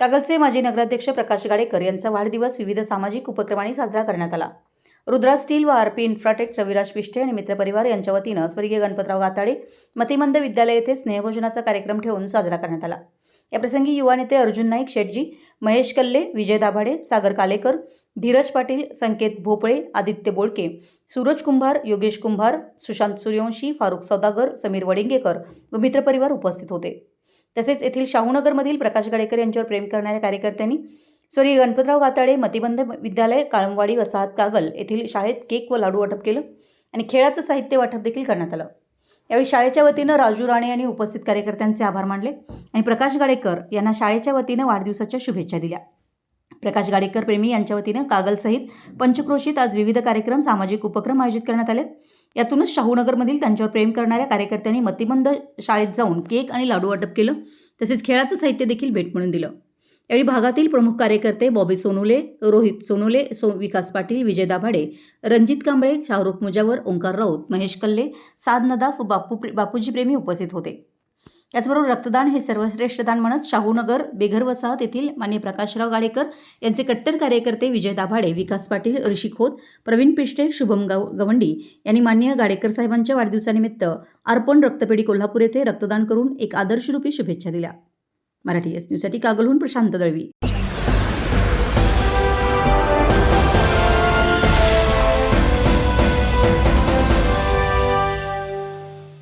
कागलचे माजी नगराध्यक्ष प्रकाश गाडेकर यांचा वाढदिवस विविध सामाजिक उपक्रमांनी साजरा करण्यात आला. रुद्रा स्टील व आरपी इन्फ्राटेक रविराज पिष्टे आणि मित्रपरिवार यांच्या वतीनं स्वर्गीय गणपतराव गाताडे मतिमंद विद्यालय येथे स्नेहभोजनाचा कार्यक्रम ठेवून साजरा करण्यात आला. याप्रसंगी युवा नेते अर्जुन नाईक शेटजी महेश कल्ले विजय दाभाडे सागर कालेकर धीरज पाटील संकेत भोपळे आदित्य बोळके सूरज कुंभार योगेश कुंभार सुशांत सूर्यवंशी फारुख सौदागर समीर वडिंगेकर व मित्रपरिवार उपस्थित होते. तसेच येथील शाहूनगरमधील प्रकाश गाडेकर यांच्यावर प्रेम करणाऱ्या कार्यकर्त्यांनी स्वर्गीय गणपतराव गाताडे मतिबंध विद्यालय काळमवाडी वसाहत कागल येथील शाळेत केक व लाडू वाटप केलं आणि खेळाचं साहित्य वाटप देखील करण्यात आलं. यावेळी शाळेच्या वतीनं राजू राणे यांनी उपस्थित कार्यकर्त्यांचे आभार मानले आणि प्रकाश गाडेकर यांना शाळेच्या वतीनं वाढदिवसाच्या शुभेच्छा दिल्या. प्रकाश गाडेकर प्रेमी यांच्या वतीनं कागलसहित पंचक्रोशीत आज विविध कार्यक्रम सामाजिक उपक्रम आयोजित करण्यात आले यातूनच शाहूनगरमधील त्यांच्यावर प्रेम करणाऱ्या कार्यकर्त्यांनी मतिमंद शाळेत जाऊन केक आणि लाडू वाटप केलं तसेच खेळाचं साहित्य देखील भेट म्हणून दिलं. यावेळी भागातील प्रमुख कार्यकर्ते बॉबी सोनुले रोहित सोनुले सो विकास पाटील विजय दाभाडे रणजित कांबळे शाहरुख मुजावर ओंकार राऊत महेश कल्ले साद नदाफ बापू बापूजी प्रेमी उपस्थित होते. त्याचबरोबर रक्तदान हे सर्वश्रेष्ठ दान म्हणत शाहूनगर बेघर वसाहत येथील मान्य प्रकाशराव गाडेकर यांचे कट्टर कार्यकर्ते विजय दाभाडे विकास पाटील ऋषी खोत प्रवीण पिष्टे शुभम गाव गवंडी यांनी मान्य गाडेकर साहेबांच्या वाढदिवसानिमित्त अर्पण रक्तपेढी कोल्हापूर येथे रक्तदान करून एक आदर्शरूपी शुभेच्छा दिल्या. मराठी एस न्यूजसाठी कागलहून प्रशांत दळवी.